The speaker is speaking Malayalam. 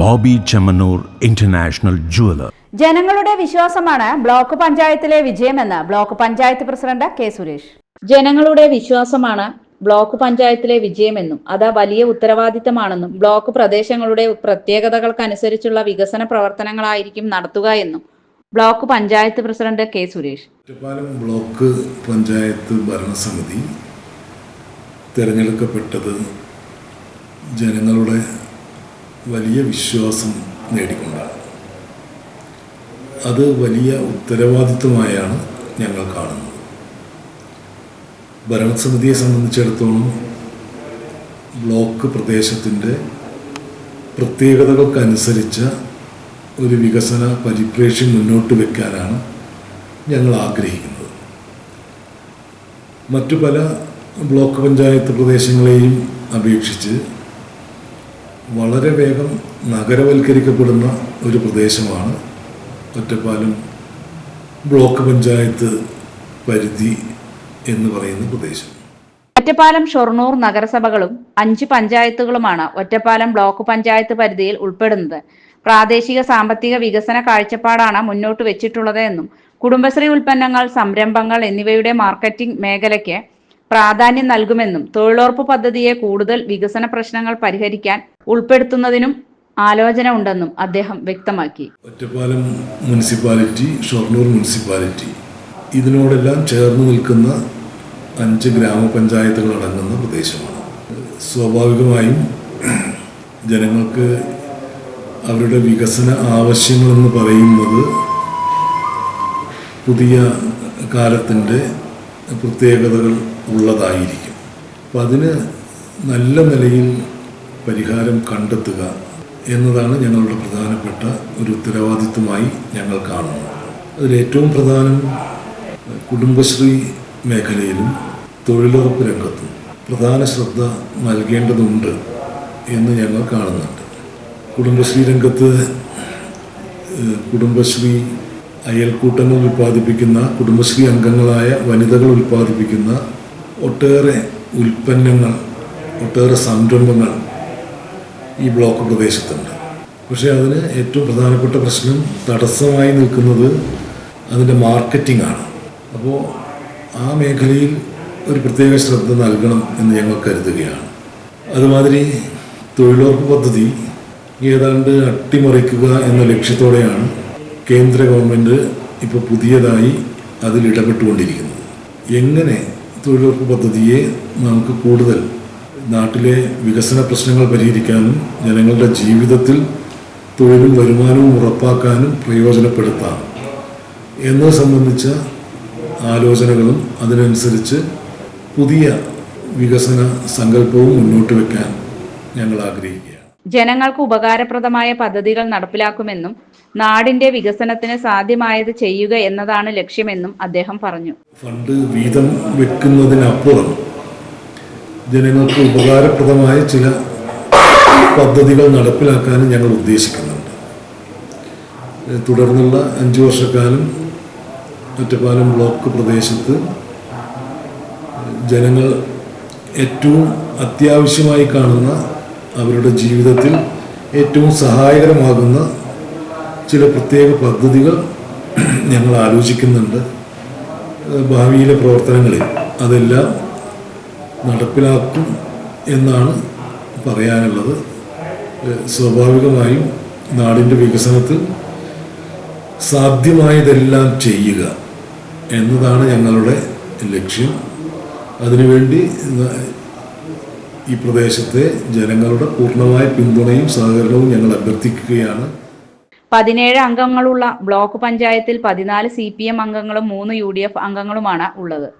Bobby Chemmanur international jeweller. ജനങ്ങളുടെ വിശ്വാസമാണ് ബ്ലോക്ക് പഞ്ചായത്തിലെ വിജയമെന്ന് block panchayat president K Suresh. ജനങ്ങളുടെ വിശ്വാസമാണ് ബ്ലോക്ക് പഞ്ചായത്തിലെ വിജയമെന്നും അത് വലിയ ഉത്തരവാദിത്തമാണെന്നും ബ്ലോക്ക് പ്രദേശങ്ങളുടെ പ്രത്യേകതകൾക്കനുസരിച്ചുള്ള വികസന പ്രവർത്തനങ്ങളായിരിക്കും നടത്തുക എന്നും block panchayat president K Suresh. Ottapalam block panchayat ഭരണസമിതി തിരഞ്ഞെടുക്കപ്പെട്ടത് ജനങ്ങളുടെ വലിയ വിശ്വാസം നേടിക്കൊണ്ടാണ്. അത് വലിയ ഉത്തരവാദിത്വമായാണ് ഞങ്ങൾ കാണുന്നത്. ഭരണസമിതിയെ സംബന്ധിച്ചിടത്തോളം ബ്ലോക്ക് പ്രദേശത്തിന്റെ പ്രത്യേകതകൾക്കനുസരിച്ച ഒരു വികസന പരിപ്രേക്ഷ്യം മുന്നോട്ട് വെക്കാനാണ് ഞങ്ങൾ ആഗ്രഹിക്കുന്നത്. മറ്റു പല ബ്ലോക്ക് പഞ്ചായത്ത് പ്രദേശങ്ങളെയും അപേക്ഷിച്ച് വളരെ വേഗം നഗരവൽക്കരിക്കപ്പെടുന്ന ഒരു പ്രദേശമാണ്. ഒറ്റപ്പാലം ബ്ലോക്ക് പഞ്ചായത്ത് പരിധി എന്ന് പറയുന്ന പ്രദേശം. ഒറ്റപ്പാലം ഷൊർണൂർ നഗരസഭകളും അഞ്ച് പഞ്ചായത്തുകളുമാണ് ഒറ്റപ്പാലം ബ്ലോക്ക് പഞ്ചായത്ത് പരിധിയിൽ ഉൾപ്പെടുന്നത്. പ്രാദേശിക സാമ്പത്തിക വികസന കാഴ്ചപ്പാടാണ് മുന്നോട്ട് വെച്ചിട്ടുള്ളത് എന്നും കുടുംബശ്രീ ഉൽപ്പന്നങ്ങൾ സംരംഭങ്ങൾ എന്നിവയുടെ മാർക്കറ്റിംഗ് മേഖലയ്ക്ക് പ്രാധാന്യം നൽകുമെന്നും തൊഴിലുറപ്പ് പദ്ധതിയെ കൂടുതൽ വികസന പ്രശ്നങ്ങൾ പരിഹരിക്കാൻ ഉൾപ്പെടുത്തുന്നതിനും ആലോചന ഉണ്ടെന്നും അദ്ദേഹം വ്യക്തമാക്കി. Ottapalam municipality Shoranur municipality. ഇതിനോടെല്ലാം ചേർന്ന് നിൽക്കുന്ന അഞ്ച് ഗ്രാമപഞ്ചായത്തുകൾ അടങ്ങുന്ന പ്രദേശമാണ്. സ്വാഭാവികമായും ജനങ്ങൾക്ക് അവരുടെ വികസന ആവശ്യങ്ങളെന്ന് പറയുന്നത് പുതിയ കാലത്തിന്റെ പ്രത്യേകതകൾ ഉള്ളതായിരിക്കും. അപ്പം അതിന് നല്ല നിലയിൽ പരിഹാരം കണ്ടെത്തുക എന്നതാണ് ഞങ്ങളുടെ പ്രധാനപ്പെട്ട ഒരു ഉത്തരവാദിത്വമായി ഞങ്ങൾ കാണുന്നത്. അതിലേറ്റവും പ്രധാനം കുടുംബശ്രീ മേഖലയിലും തൊഴിലുറപ്പ് രംഗത്തും പ്രധാന ശ്രദ്ധ നൽകേണ്ടതുണ്ട് എന്ന് ഞങ്ങൾ കാണുന്നുണ്ട്. കുടുംബശ്രീ രംഗത്ത് കുടുംബശ്രീ അയൽക്കൂട്ടങ്ങൾ ഉൽപ്പാദിപ്പിക്കുന്ന കുടുംബശ്രീ അംഗങ്ങളായ വനിതകൾ ഉൽപ്പാദിപ്പിക്കുന്ന ഒട്ടേറെ ഉൽപ്പന്നങ്ങൾ ഒട്ടേറെ സംരംഭങ്ങൾ ഈ ബ്ലോക്ക് പ്രദേശത്തുണ്ട്. പക്ഷേ അതിന് ഏറ്റവും പ്രധാനപ്പെട്ട പ്രശ്നം തടസ്സമായി നിൽക്കുന്നത് അതിന്റെ മാർക്കറ്റിംഗ് ആണ്. അപ്പോൾ ആ മേഖലയിൽ ഒരു പ്രത്യേക ശ്രദ്ധ നൽകണം എന്ന് ഞങ്ങൾ കരുതുകയാണ്. അതുമാതിരി തൊഴിലുറപ്പ് പദ്ധതി ഏതാണ്ട് അട്ടിമറിക്കുക എന്ന ലക്ഷ്യത്തോടെയാണ് കേന്ദ്ര ഗവൺമെന്റ് ഇപ്പോൾ പുതിയതായി അതിൽ ഇടപെട്ടുകൊണ്ടിരിക്കുന്നത് എങ്ങനെ തൊഴിലുറപ്പ് പദ്ധതിയെ നമുക്ക് കൂടുതൽ നാട്ടിലെ വികസന പ്രശ്നങ്ങൾ പരിഹരിക്കാനും ജനങ്ങളുടെ ജീവിതത്തിൽ തൊഴിലും വരുമാനവും ഉറപ്പാക്കാനും പ്രയോജനപ്പെടുത്താം എന്നത് സംബന്ധിച്ച ആലോചനകളും അതിനനുസരിച്ച് പുതിയ വികസന സങ്കല്പവും മുന്നോട്ട് വയ്ക്കാൻ ഞങ്ങൾ ആഗ്രഹിക്കുകയാണ് ജനങ്ങൾക്ക് ഉപകാരപ്രദമായ പദ്ധതികൾ നടപ്പിലാക്കുമെന്നും നാടിന്റെ വികസനത്തിന് സാധ്യമായത് ചെയ്യുക എന്നതാണ് ലക്ഷ്യമെന്നും അദ്ദേഹം പറഞ്ഞു. ഫണ്ട് വീതം വെക്കുന്നതിനപ്പുറം ജനങ്ങൾക്ക് ഉപകാരപ്രദമായ ചില പദ്ധതികൾ നടപ്പിലാക്കാനും ഞങ്ങൾ ഉദ്ദേശിക്കുന്നുണ്ട്. തുടർന്നുള്ള അഞ്ച് വർഷക്കാലം ഒറ്റപ്പാലം ബ്ലോക്ക് പ്രദേശത്ത് ജനങ്ങൾ ഏറ്റവും അത്യാവശ്യമായി കാണുന്ന അവരുടെ ജീവിതത്തിൽ ഏറ്റവും സഹായകരമാകുന്ന ചില പ്രത്യേക പദ്ധതികൾ ഞങ്ങൾ ആലോചിക്കുന്നുണ്ട്. ഭാവിയിലെ പ്രവർത്തനങ്ങളിൽ അതെല്ലാം നടപ്പിലാക്കും എന്നാണ് പറയാനുള്ളത്. സ്വാഭാവികമായും നാടിന്റെ വികസനത്തിൽ സാധ്യമായതെല്ലാം ചെയ്യുക എന്നതാണ് ഞങ്ങളുടെ ലക്ഷ്യം. അതിനുവേണ്ടി ഈ പ്രദേശത്തെ ജനങ്ങളുടെ പൂർണമായ പിന്തുണയും സഹകരണവും ഞങ്ങൾ അഭ്യർത്ഥിക്കുകയാണ്. പതിനേഴ് അംഗങ്ങളുള്ള ബ്ലോക്ക് പഞ്ചായത്തിൽ പതിനാല് സി പി എം അംഗങ്ങളും മൂന്ന് യു ഡി എഫ് അംഗങ്ങളുമാണ് ഉള്ളത്.